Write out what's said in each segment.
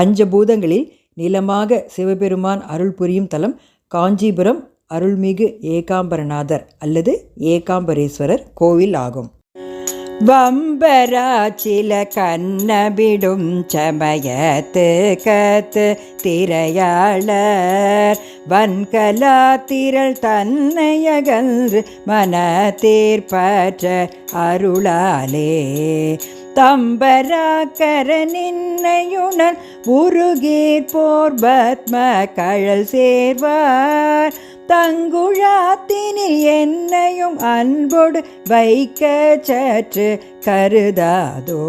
பஞ்சபூதங்களில் நிலமாக சிவபெருமான் அருள் புரியும் தலம் காஞ்சிபுரம் அருள்மிகு ஏகாம்பரநாதர் அல்லது ஏகாம்பரேஸ்வரர் கோவில் ஆகும். வம்பராச்சில கண்ணபிடும் சமயத்து கத்து திரையாளர். வன்கலா திரள் தன்னையகன்று மனத்தீர்ப்பற்ற அருளாலே. தம்பராக்கர நின்னையுணர் உருகீர் போர் பத்ம கழல் சேர்வார். தங்குழாத்தினில் என்னையும் அன்போடு வைக்க சற்று கருதாதோ?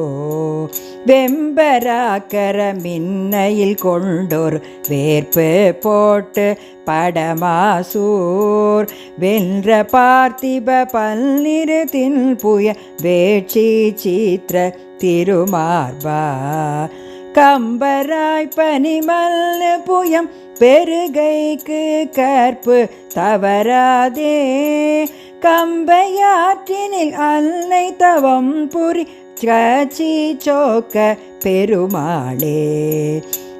வெம்பராக்கர மின்னையில் கொண்டோர் வேர்ப்பு போட்டு படமாசூர். வென்ற பார்த்திப பல்லிரு தின்புய வேட்சி சீத்திர திருமார்பா. கம்பராய் பனிமல் புயம் பெருகைக்கு கற்பு தவறாதே. கம்பையாற்றினில் அன்னை தவம் புரி கச்சி சோக்க பெருமாளே.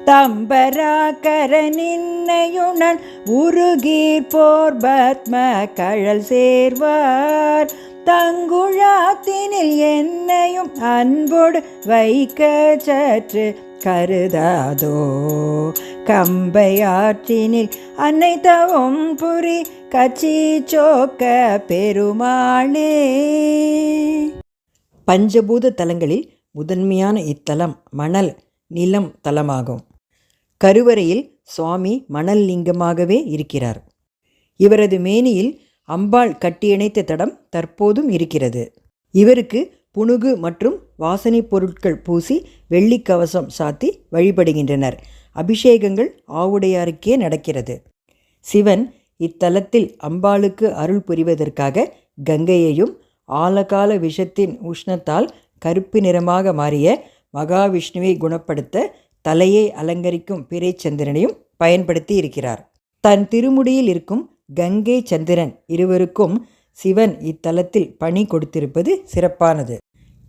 தம்பராக்கர நின்னையுணன் உருகீர் போர் பத்ம கழல் சேர்வார். தங்குழாத்தினில் என்னையும் அன்போடு வைக்க சற்று கருதாதோ. கம்பையாற்றினில் அன்னை தவம் புரி கச்சி சோக்க பெருமாளே. பஞ்சபூத தலங்களில் முதன்மையான இத்தலம் மணல் நிலம் தலமாகும். கருவறையில் சுவாமி மணல் லிங்கமாகவே இருக்கிறார். இவரது மேனியில் அம்பாள் கட்டியணைத்த தடம் தற்போதும் இருக்கிறது. இவருக்கு புனுகு மற்றும் வாசனை பொருட்கள் பூசி வெள்ளிக்கவசம் சாத்தி வழிபடுகின்றனர். அபிஷேகங்கள் ஆவுடையாருக்கே நடக்கிறது. சிவன் இத்தலத்தில் அம்பாளுக்கு அருள் புரிவதற்காக கங்கையையும் ஆலகால விஷத்தின் உஷ்ணத்தால் கருப்பு நிறமாக மாறிய மகாவிஷ்ணுவை குணப்படுத்த தலையை அலங்கரிக்கும் பிறை சந்திரனையும் பயன்படுத்தி இருக்கிறார். தன் திருமுடியில் இருக்கும் கங்கை சந்திரன் இருவருக்கும் சிவன் இத்தலத்தில் பணி கொடுத்திருப்பது சிறப்பானது.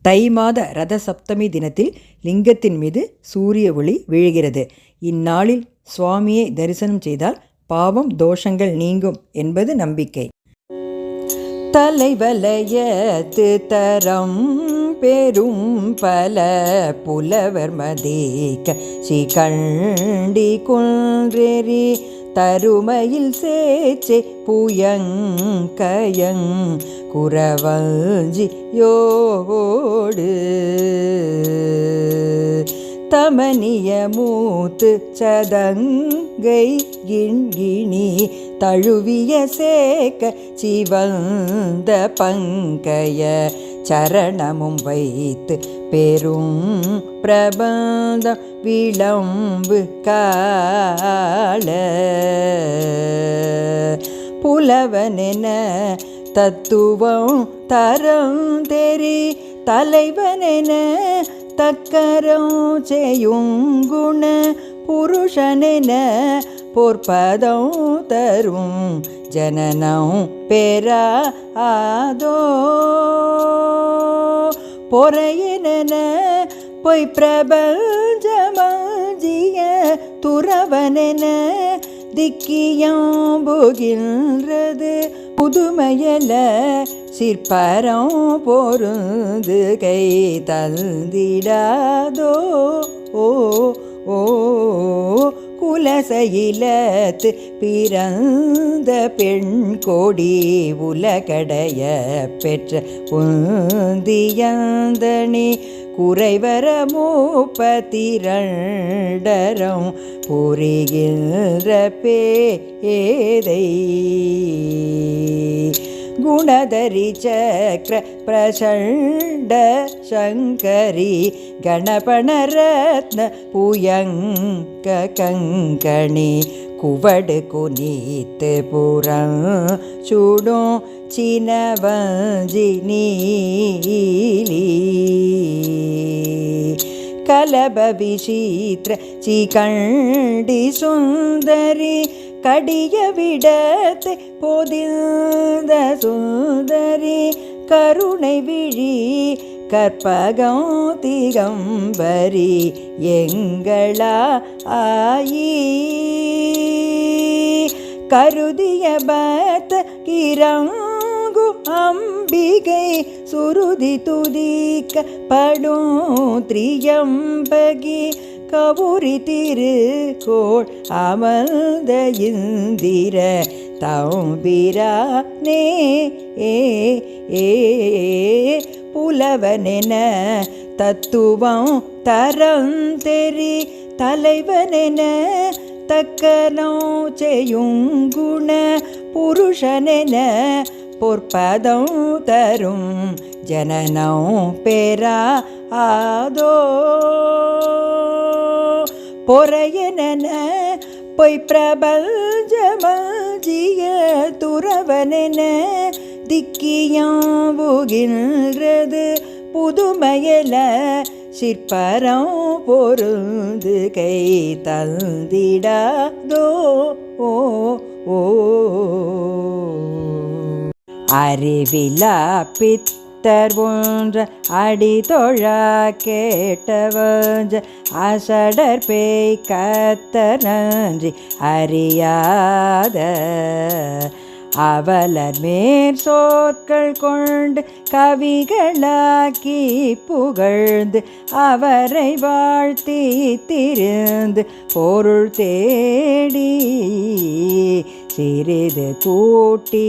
தை மாத ரத சப்தமி தினத்தில் லிங்கத்தின் மீது சூரிய ஒளி விழுகிறது. இந்நாளில் சுவாமியை தரிசனம் செய்தால் பாவம் தோஷங்கள் நீங்கும் என்பது நம்பிக்கை. தலைவலயத்து தரம் பெரும் பல புலவர் மதிக்க சிகண்டி குன்றெறி தருமையில் சேச்சே புயங்கயங் குரவஞ்சி யோடு தமனிய மூத்து சதங்கை கிண்கிணி தழுவிய சேக்க சிவந்த பங்கைய சரணமும் வைத்து பெரும் பிரபந்தம் விளம்பு கால. புலவனென தத்துவம் தரம் தெரி தலைவனென தக்கரோ செய்யுங்குண புருஷனென பொற்பதம் தரும் ஜனனம் பெறா ஆதோ. பொறையின பொய் பிரபஞ்சமஞ்சிய துறவனென திக்கியம் புகின்றது புதுமையல சிற்பரம் பொருந்து கை தந்திடாதோ? ஓ ஓ குலசையிலத்து பிறந்த பெண் கொடி உலகடைய பெற்ற புந்தியந்தனி குறைவர மூப்பத்திரண்டரம் புரிகின்ற பேதை. குணதரி சக்கர பிரசண்ட சங்கரி கணபணரத்ன புயங்க கங்கணி குவடு குனித்து புறம் சுடும் சினவஞ்சி நீலி. கலப விசித்திர சிகண்டி சுந்தரி கடிய விடத்தை பொதிந்த சுந்தரி கருணை விழி கற்பகம் திகம்பரி எங்களா ஆயி. கருதிய பத்த கிரம் அம்பிகை சுருதி துதிக்க படும் திரியம்பகி கவுரி திருக்கோள் அமர்ந்த இந்திர தம்பிரானே ஏ ஏ புலவனென தத்துவம் தரம் தெரி தலைவனென தக்கனோ செய்யுங்குண புருஷனென பொற்பதம் தரும் ஜனனம் பெறா ஆதோ. பொறையன பொய் பிரபஞ்சமஜிய துறவனென திக்கியாவுகின்றது. புதுமையல சிற்பரம் பொருந்து கை தந்திடாதோ. ஓ ஓ. அறிவிலா பித்தர் ஒன்ற அடிதொழா கேட்டவஞ்ச அசடர் பேய் கத்த நன்றி அறியாத. அவலர் மேற் சோற்கள் கொண்டு கவிகளாக்கி புகழ்ந்து அவரை வாழ்த்தி திருந்து பொருள் தேடி சிறிது கூட்டி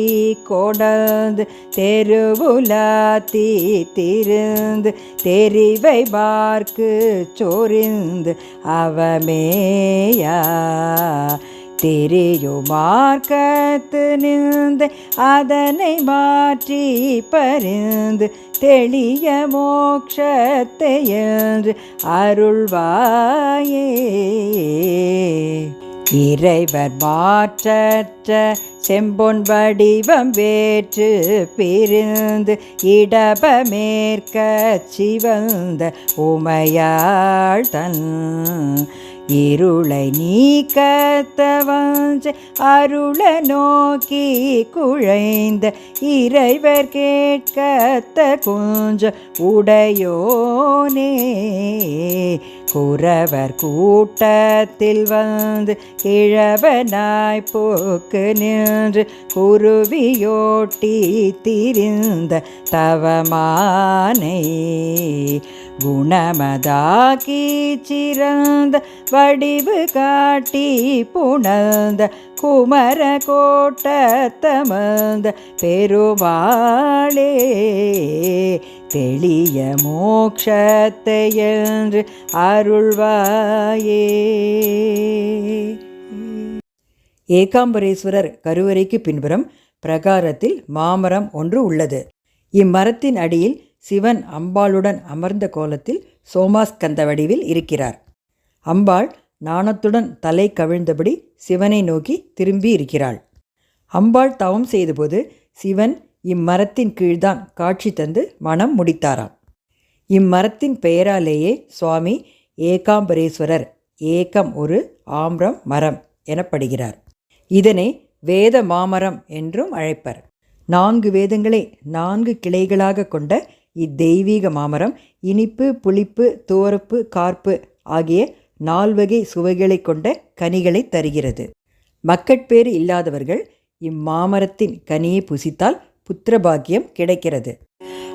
கொடந்து தெருவுலாத்தி திருந்து தெரிவை பார்க்கு சொரிந்து அவமேயா. திரியுமார்க்கத்து நின்று அதனை மாற்றி பரிந்து தெளிய மோக்ஷத்தை என்று அருள்வாயே. இறைவர் மாற்றற்ற செம்பொன் வடிவம் வேற்று பிரிந்து இடபமேற்க சிவந்த உமையாள் தன் இருளை நீக்கத்தவஞ்ச அருள நோக்கி குழைந்த இறைவர் கேட்கத்த கொஞ்ச உடையோனே குறவர் கூட்டத்தில் வந்து கிழவனாய் போக்கு நின்று குருவியோட்டி திரிந்த தவமானை குணமதாக்கி சிறந்த வடிவு காட்டி புணர்ந்த குமர கோட்டத்தமர்ந்த பெருவாளே தெளிய மோக்ஷத்தை என்று அருள்வாயே. ஏகாம்பரேஸ்வரர் கருவறைக்கு பின்புறம் பிரகாரத்தில் மாமரம் ஒன்று உள்ளது. இம்மரத்தின் அடியில் சிவன் அம்பாளுடன் அமர்ந்த கோலத்தில் சோமாஸ்கந்த வடிவில் இருக்கிறார். அம்பாள் நாணத்துடன் தலை கவிழ்ந்தபடி சிவனை நோக்கி திரும்பி இருக்கிறாள். அம்பாள் தவம் செய்தபோது சிவன் இம்மரத்தின் கீழ்தான் காட்சி தந்து மனம் முடித்தாராம். இம்மரத்தின் பெயராலேயே சுவாமி ஏகாம்பரேஸ்வரர் ஏகம் ஒரு ஆம்ரம் மரம் எனப்படுகிறார். இதனை வேத மாமரம் என்றும் அழைப்பர். நான்கு வேதங்களை நான்கு கிளைகளாக கொண்ட இத்தெய்வீக மாமரம் இனிப்பு புளிப்பு துவரப்பு கார்ப்பு ஆகிய நால்வகை சுவைகளை கொண்ட கனிகளை தருகிறது. மக்கட்பேறு இல்லாதவர்கள் இம்மாமரத்தின் கனியை புசித்தால் புத்திரபாக்கியம் கிடைக்கிறது.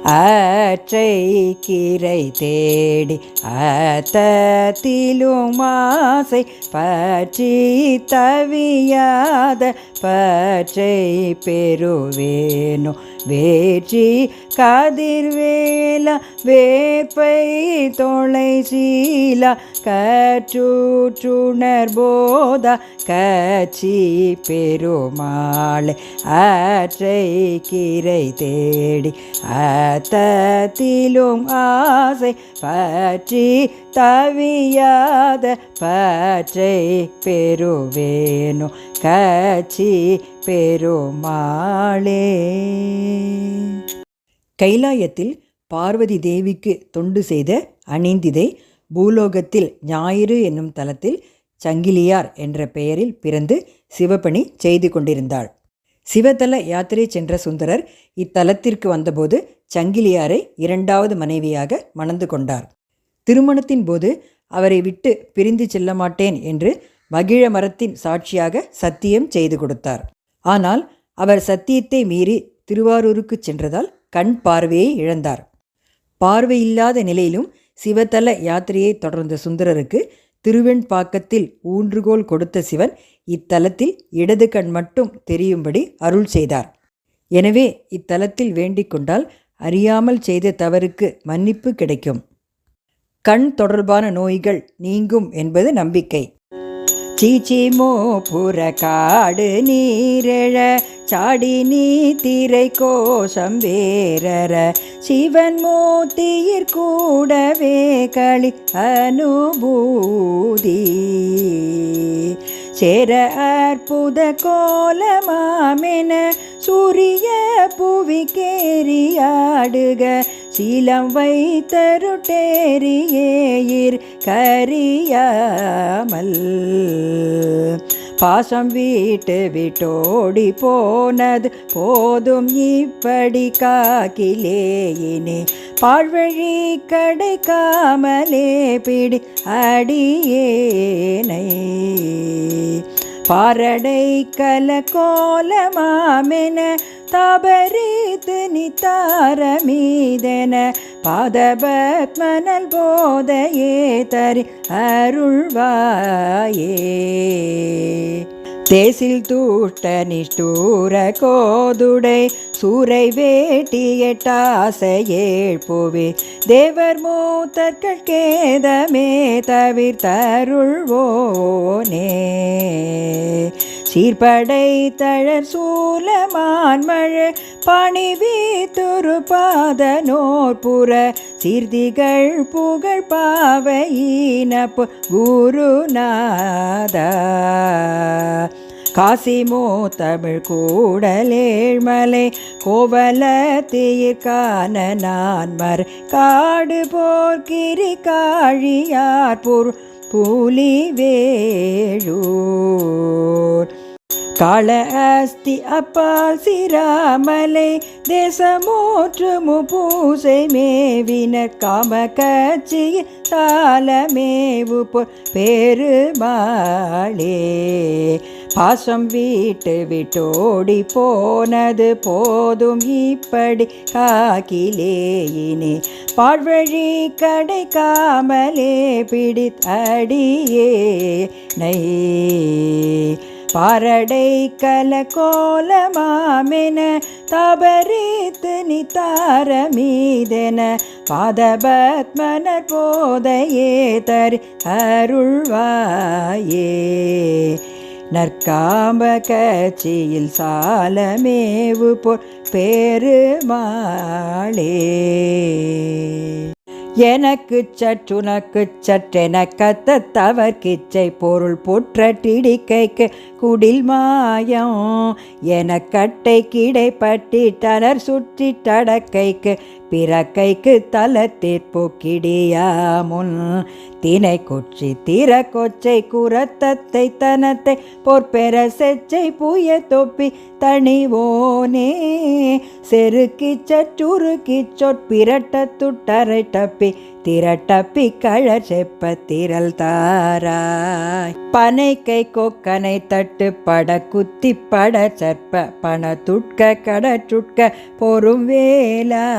அற்றை கீரை தேடி அத்தத்திலும் ஆசை பற்றி தவியாத பற்றை பெறுவேனோ. வேற்றி கதிர்வேல வேப்பை தொலை சீலா கற்றுற்றுணர் போதா கச்சி பெருமாளை. அற்றை கீரை தேடி அத்தத்திலும் ஆசை பற்றி தவியாத பற்றை பெறுவேனோ கச்சி பெருமாளே. கைலாயத்தில் பார்வதி தேவிக்கு தொண்டு செய்த அணிந்திதை பூலோகத்தில் ஞாயிறு என்னும் தலத்தில் சங்கிலியார் என்ற பெயரில் பிறந்து சிவபணி செய்து கொண்டிருந்தாள். சிவதல யாத்திரை சென்ற சுந்தரர் இத்தலத்திற்கு வந்தபோது சங்கிலியாரை இரண்டாவது மனைவியாக மணந்து கொண்டார். திருமணத்தின் போது அவரை விட்டு பிரிந்து செல்ல மாட்டேன் என்று மகிழ மரத்தின் சாட்சியாக சத்தியம் செய்து கொடுத்தார். ஆனால் அவர் சத்தியத்தை மீறி திருவாரூருக்கு சென்றதால் கண் பார்வையை இழந்தார். பார்வையில்லாத நிலையிலும் சிவத்தல யாத்திரையை தொடர்ந்த சுந்தரருக்கு திருவெண்பாக்கத்தில் ஊன்றுகோல் கொடுத்த சிவன் இத்தலத்தில் இடது கண் மட்டும் தெரியும்படி அருள் செய்தார். எனவே இத்தலத்தில் வேண்டிக் கொண்டால் அறியாமல் செய்த தவறுக்கு மன்னிப்பு கிடைக்கும். கண் தொடர்பான நோய்கள் நீங்கும் என்பது நம்பிக்கை. சீச்சிமோ புறக்காடு நீரெழ சாடி நீ திரை கோஷம் வேரற சிவன் மூத்தியிற் கூடவே களி அனுபூதி. சேர அற்புத கோலமாமென சூரிய புவி கேரியாடுக சீலம் வைத்தருட்டேரியேயிர் கரியாமல். பாசம் வீட்டு விட்டோடி போனது போதும் இப்படி காக்கிலேயினே பாழ்வழி கடைக்காமலே பிடி அடியேனை. பாரடை கல கோலமாமென தபரித்து நித்தார பாதபத்மனல் போதையே தரி அருள்வாயே. சேசில் தூட்ட நிஷ்டூர கோதுடை சூரை வேட்டி எட்டாசையேழ்புவே தேவர் மூத்தர்கள் கேதமே தவிர்த்தருள்வோனே சீர்படை தழற் சூலமான் மழை பணிவி துருபாத நோற்புற. சீர்திகள் புகழ் பாவையினப்பு குருநாதா. காசிமோ தமிழ் கூடலேழ்மலை கோவலத்தீர்கான நான்மர் காடு போர்கிரி காழியார் புர் புலி வேழூர் காள அஸ்தி அப்பால் சிராமலை தேசமோற்றுமு பூசை மேவினர் காம கட்சியில் சாலமேவு பொற் பெருமாளே. பாசம் வீட்டு விட்டோடி போனது போதும் இப்படி காக்கிலேயினே. பாழ்வழி கடைக்காமலே பிடித்தடியே. நை பாரடை கல கோலமாமென தபரித்து நித்தார மீதென பாதபத்மன போதையே தரி அருள்வாயே. நற்காம்ப கட்சியில் சாலமேவு பொற் பெருமாளே எனக்கு சற்றுனக்கு சற்றென கத்த தவர் கிச்சை பொருள் புற்றட்டிடிக்கைக்கு குடில் மாயம். என கட்டை கிடைப்பட்டிட்டனர் சுற்றி தடக்கைக்கு பிறக்கைக்கு தலத்திற்பு கிடியாமுன் தினை கொச்சி திற கொச்சை குரத்தத்தை தனத்தை பொற்பெற செச்சை புய தொப்பி தனிவோனே செருக்கி சற்றுருக்கி சொற்பிரட்ட துட்டரை டப்பி திரட்டப்பி கழற் செப்ப திரள் தாராய். பனை கை கொக்கனை தட்டு பட குத்தி பட சற்ப பண துட்க கடற்றுட்க பொறும் வேலா.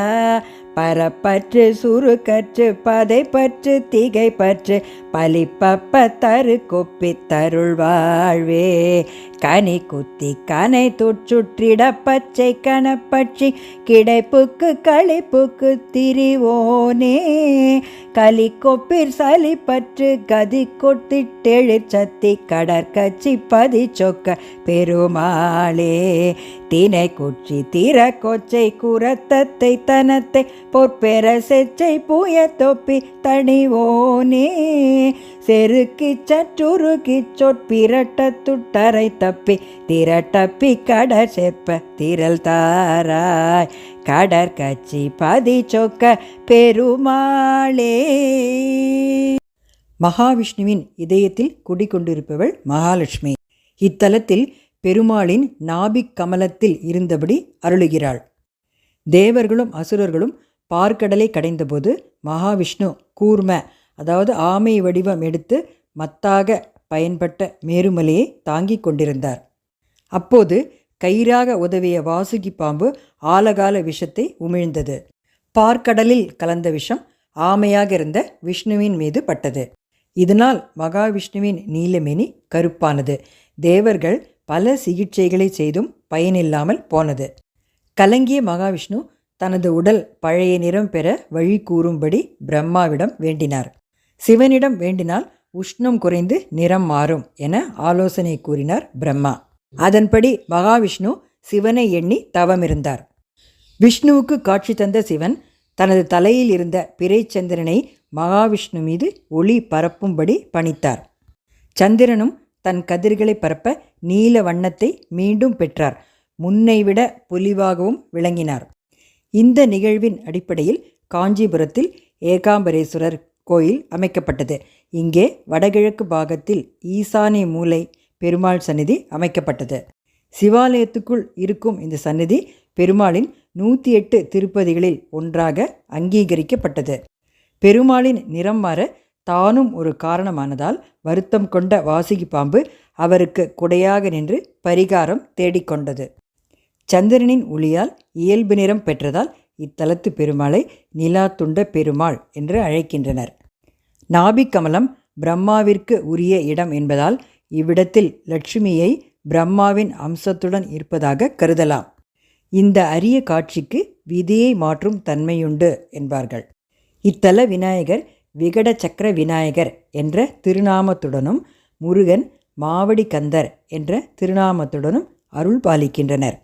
பரப்பற்று சுருக்கற்று பதை பற்று திகை பற்று பலிப்பப்ப தரு கொப்பி தருள் வாழ்வே. கனி குத்தி கனை தொற்றுற்றிட பச்சை கனப்பட்சி கிடைப்புக்கு களிப்புக்கு திரிவோனே. கலி கொப்பிர் சலி பற்று கதி கொட்டிட்டெழிற் சத்தி கடற்கச்சி பதி சொக்க பெருமாளே. தினை குச்சி திற கொச்சை குரத்தத்தை தனத்தை பொற்பெற செச்சை பூய தொப்பி தணிவோனே. செருக்கி சற்றுருக்கி சொற்பிரட்ட துட்டரை தப்பி திரட்டப்பி கடற் செப்ப திரள் தாராய். கடற்கச்சி பதி சொக்க பெருமாளே. மகாவிஷ்ணுவின் இதயத்தில் குடிகொண்டிருப்பவள் மகாலட்சுமி. இத்தலத்தில் பெருமாளின் நாபிக் கமலத்தில் இருந்தபடி அருளுகிறாள். தேவர்களும் அசுரர்களும் பார்க்கடலை கடைந்தபோது மகாவிஷ்ணு கூர்ம அதாவது ஆமை வடிவம் எடுத்து மத்தாக பயன்பட்ட மேருமலையை தாங்கிக் கொண்டிருந்தார். அப்போது கயிறாக உதவிய வாசுகி பாம்பு ஆலகால விஷத்தை உமிழ்ந்தது. பார்க்கடலில் கலந்த விஷம் ஆமையாக இருந்த விஷ்ணுவின் மீது பட்டது. இதனால் மகாவிஷ்ணுவின் நீலமேனி கருப்பானது. தேவர்கள் பல சிகிச்சைகளை செய்தும் பயனில்லாமல் போனது. கலங்கிய மகாவிஷ்ணு தனது உடல் பழைய நிறம் பெற வழி கூறும்படி பிரம்மாவிடம் வேண்டினார். சிவனிடம் வேண்டினால் உஷ்ணம் குறைந்து நிறம் மாறும் என ஆலோசனை கூறினார் பிரம்மா. அதன்படி மகாவிஷ்ணு சிவனை எண்ணி தவமிருந்தார். விஷ்ணுவுக்கு காட்சி தந்த சிவன் தனது தலையில் இருந்த பிறைச்சந்திரனை மகாவிஷ்ணு மீது ஒளி பரப்பும்படி பணித்தார். சந்திரனும் தன் கதிர்களை பரப்ப நீல வண்ணத்தை மீண்டும் பெற்றார். முன்னைவிட பொலிவாகவும் விளங்கினார். இந்த நிகழ்வின் அடிப்படையில் காஞ்சிபுரத்தில் ஏகாம்பரேஸ்வரர் கோயில் அமைக்கப்பட்டது. இங்கே வடகிழக்கு பாகத்தில் ஈசானி மூலை பெருமாள் சந்நிதி அமைக்கப்பட்டது. சிவாலயத்துக்குள் இருக்கும் இந்த சந்நிதி பெருமாளின் நூற்றி எட்டு திருப்பதிகளில் ஒன்றாக அங்கீகரிக்கப்பட்டது. பெருமாளின் நிறம் மாற தானும் ஒரு காரணமானதால் வருத்தம் கொண்ட வாசுகி பாம்பு அவருக்கு குடையாக நின்று பரிகாரம் தேடிக்கொண்டது. சந்திரனின் ஒளியால் இயல்பு நிறம் பெற்றதால் இத்தலத்து பெருமாளை நிலா பெருமாள் என்று அழைக்கின்றனர். நாபிக்கமலம் பிரம்மாவிற்கு உரிய இடம் என்பதால் இவ்விடத்தில் லட்சுமியை பிரம்மாவின் அம்சத்துடன் இருப்பதாக கருதலாம். இந்த அரிய காட்சிக்கு விதியை மாற்றும் தன்மையுண்டு என்பார்கள். இத்தல விநாயகர் விகட சக்கர விநாயகர் என்ற திருநாமத்துடனும் முருகன் மாவடி கந்தர் என்ற திருநாமத்துடனும் அருள் பாலிக்கின்றனர்.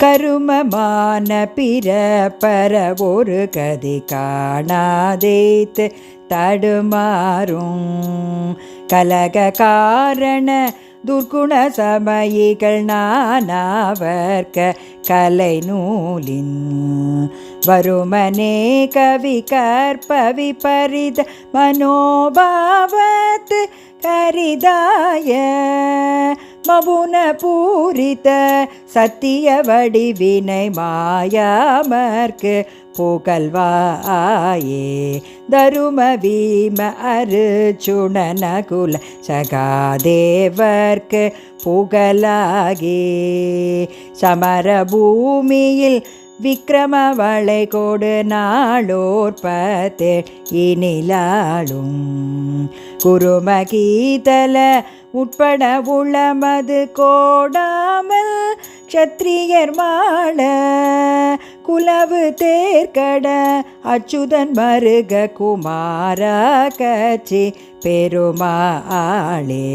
கருமமான பிற பர ஒரு கதி காணாதேத்து தடுமாறும். கலக காரண துர்க்குண சமயிகள் நானாவர்க்க கலை நூலின். வருமனே கவி கற்பவி பரித மனோபாவத்து கரிதாய மவுன பூரித்த சத்திய வடிவினை மாயாமற்கு புகழ்வாயே. தரும வீம அருச்சுண நகுல சகாதேவர்க்கு புகழாகே. சமர பூமியில் வளை கொடு நாளோற்பத்தே இனிலாளும். குருமகீதல உட்பட உளமது கோடாமல் சத்திரியர் மாள குலவு தேர்கட அச்சுதன் மருக குமார கச்சி பெருமாளே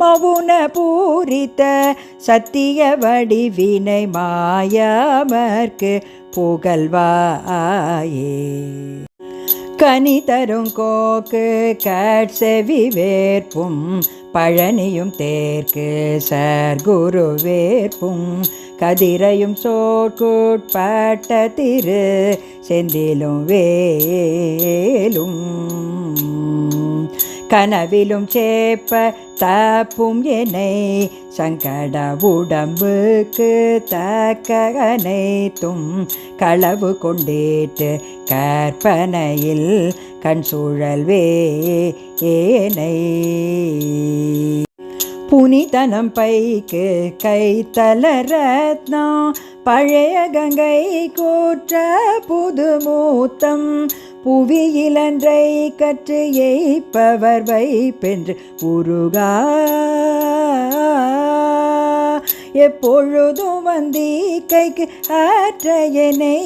மவுன பூரித்த சத்திய வடிவினை மாயமர்க்கு புகழ்வாயே. கனி தரும் கோக்கு கட்செவி வேர்ப்பும் பழனியும் தேர்க்கு சர்க்குரு வேர்ப்பும் கதிரையும் சோட்குட்பட்ட திரு செந்திலும் வேலும். கனவிலும் சேப்ப தப்பும் என்னை சங்கட உடம்புக்கு தக்க அனைத்தும் களவு கொண்டேட்டு கற்பனையில் கண் சூழல்வே ஏனை. புனிதனம் பைக்கு கைத்தல ரத்னா பழைய கங்கை கூற்ற புது மூத்தம் புவியிலன்றை கற்று எய்ப்பவர் வைப்பென்று உருகா. எப்பொழுதும் வந்தி கைக்கு ஆற்றையனை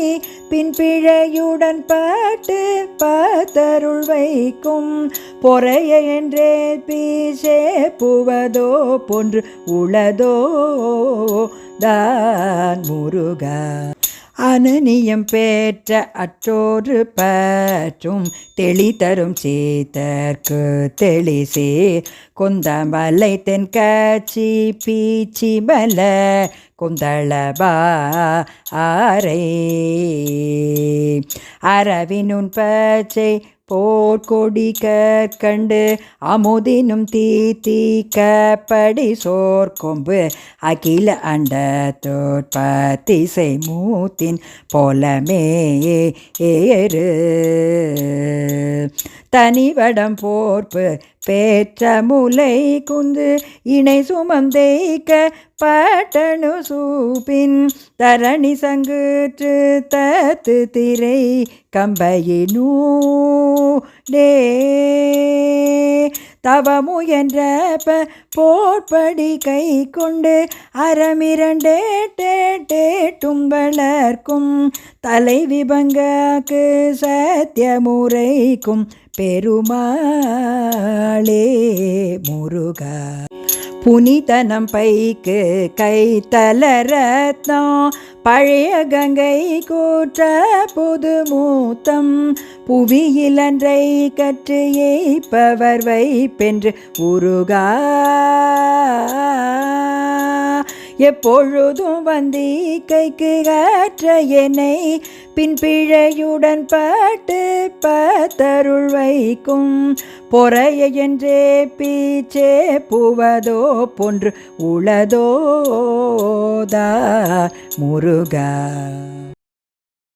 பின்பிழையுடன் பாட்டு பார்த்தருள் வைக்கும். பொறைய என்றே பீசே புவதோ போன்று உளதோ தான் முருகா. அனுநியம் பேற்ற அற்றோரு பற்றும் தெளி தரும் சீத்தற்கு தெளிசே. கொந்தமலை தென்காட்சி பீச்சி மல குந்தளபா ஆரை. அரவினுன் பச்சை போர்க்கொடி கற்கண்டு அமுதினும் தீ தீக்கப்படி சோர்கொம்பு அகில அண்ட தோற்பத்திசை மூத்தின் போலமே ஏறு. தனிவடம் போர்ப்பு பேற்ற முலை குந்து இணை சுமந்தேக்க பட்டணு சூப்பின் தரணி சங்குற்று தத்து திரை கம்பையினூடே தவமுயன்றப்ப போட்படி கை கொண்டு அறமிரண்டேட்டேட்டும் வளர்க்கும் தலைவி பங்காக்கு சத்தியமுறைக்கும் பெருமாளே முருகா. புனிதனம் பைக்கு கை தலரத்னம் பழைய கங்கை கூற்ற புது மூத்தம். புவியிலன்றை கற்று ஏய்ப்பவர் வைப்பென்று உருகா. எப்பொழுதும் வந்து கைக்கு காற்ற என்னை பின் பிழையுடன் பாட்டு பத்தருள் வைக்கும். பொறைய என்றே பீச்சே புவதோ போன்று உளதோதா முருகா.